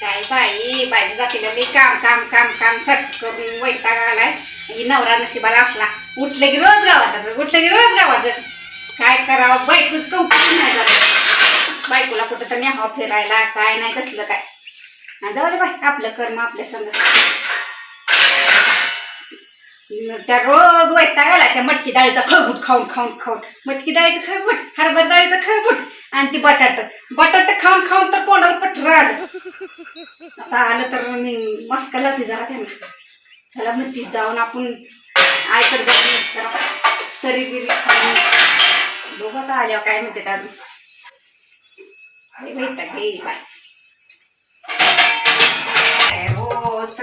काय बाई बाईच्या जातीला मी काम काम काम काम सर करून वैताग आलाय. ही नवरा नशिबाला असला. उठले की रोज गावात जायचं, उठले की रोज गावात काय करावं? बायकोच कौतुक नाही झालं. बायकोला कुठं तर न्यावं फिरायला काय नाही कसलं काय. जाऊ दे बाई आपलं कर्म आपल्या संग. त्या रोज वैताग आला त्या मटकी डाळीचा खळगुट खाऊन खाऊन खाऊन. मटकी डाळीचं खळबुट हरभर डाळीचं खळगुट आणि ती बटाट. बटाट खाऊन खाऊन तर तोंडाला पठर आलं. आता आलं तर मी मस्कला ती जरा त्यांना. चला मग ती जाऊन आपण आयकर तरी बिरी खाऊन बघू आता आल्यावर काय म्हणते अजून. अरे वैताग बाय रोज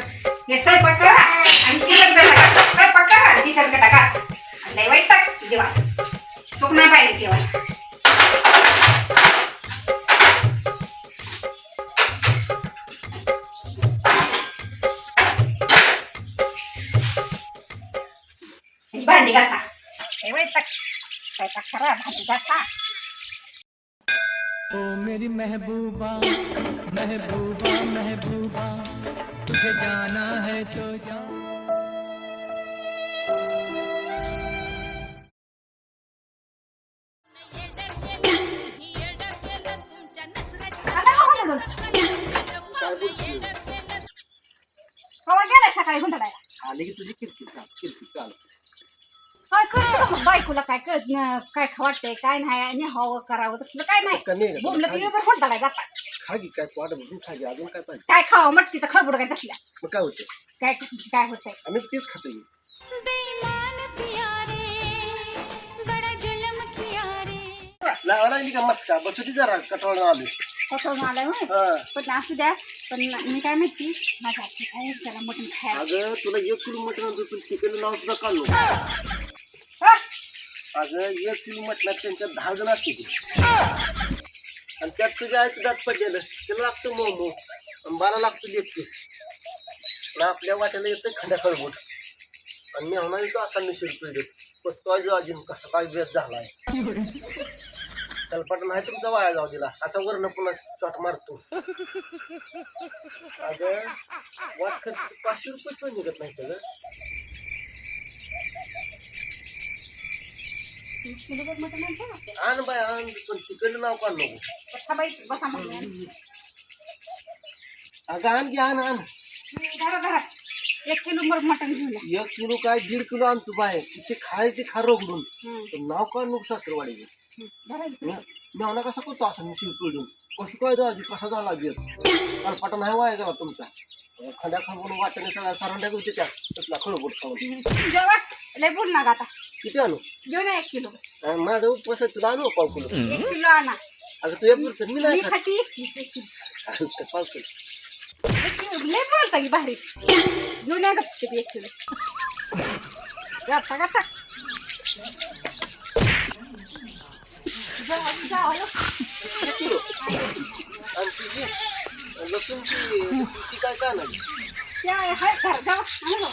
हे स्वयंपाक करा आणि भांडी घासा लय वैताग स्वयंपाक करा भांडी घासा ओ मेरी महबूबा महबूबा महबूबा तुझे जाना है तो जा। गेलाय सकाळी गुंडाळायला आले की तुझी किरकिर चाल किरकिर चाल काय करतो मग बायकोला काय कळत न- काय वाटतंय काय नाही आणि हवं करावं तसलं काय नाही. कमी आहे का? बोमलं की बरोबर होता जाता खा की काय भरून की अजून काय पाहिजे? काय खावं मटकीचं खळबुड काय तसल्या. मग काय होतं काय काय होतंय? आम्ही तीच खातो की. बेईमान प्यारे बड़ा जुल्म किया रे लावा लागली का मस्का बसू ती जरा कटवण आले. स्वतःहून आलाय होय? हा. पण असू द्या पण मी काय माहिती माझ्या काय त्याला मटण खायला. अगं तुला एक किलो मटण आणतो तुला चिकन नाव सुद्धा काढलो? अगं एक किलो म्हटलं त्यांच्यात दहा जण असते आणि त्यात तुझ्या आईचं दात पडलेलं त्याला लागतं मोमो आणि बारा लागतो लेग पीस पण आपल्या वाट्याला येतं खड्या खळबूट आणि मी होणार येतो असा मिसळ पिढीत बस काय जो अजून कसा काय बेस झालाय. कल्पना नाही तुमचा वाया जाऊ दिला. असा वर्ण पुन्हा चॉट मारतो. अगं वाट खर्च पाचशे रुपये सुद्धा निघत नाही त्याचं किलोभर मटण आणतो ना. आण बाय आण पण तिकडलं नाव काढ नको. बसा बाई बसा म्हणून अगं आण की आण आण. धरा धरा एक किलो मर मटण घेऊन या. एक किलो काय दीड किलो आणतो बाय ते खाय ते खा पण नाव काढ नको सासरवाडीचे. हम्म. धरा इथे. मी म्हणा कसा करतो असं मी पिळून कसं काय दाजी कसा झाला बेत कल्पाटा नाही वाया गेला तुमचा. खड्या खाऊन वाट्याने सगळ्या सरांड्या होते त्या तसला खळबोट खाऊन. लय बोल ना आता. किती आणू? घेऊन या एक किलो. अं, माझं उपवास आहे, तुला आणू पाव किलो? एक किलो आणा. अगं तू एक पुरतं मी नाही मी खात. खाती. एक किलो एक किलो. अगं, ते पाव किलो. एक किलो लय बोलता की भारी घेऊन या गप्प एक किलो. गाता गाता जाऊ, जाऊ, हॅलो. एक किलो. आणि ती काय काय नाही ते आहे, हाय, धरा, जाऊ, आणा जाऊ.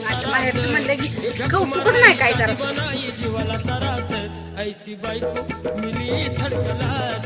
माझ्या माहेरचं म्हणलं की कौतुकच नाही काय जरा. बनाई जीवाला तरास ऐसी बायको मिली बायको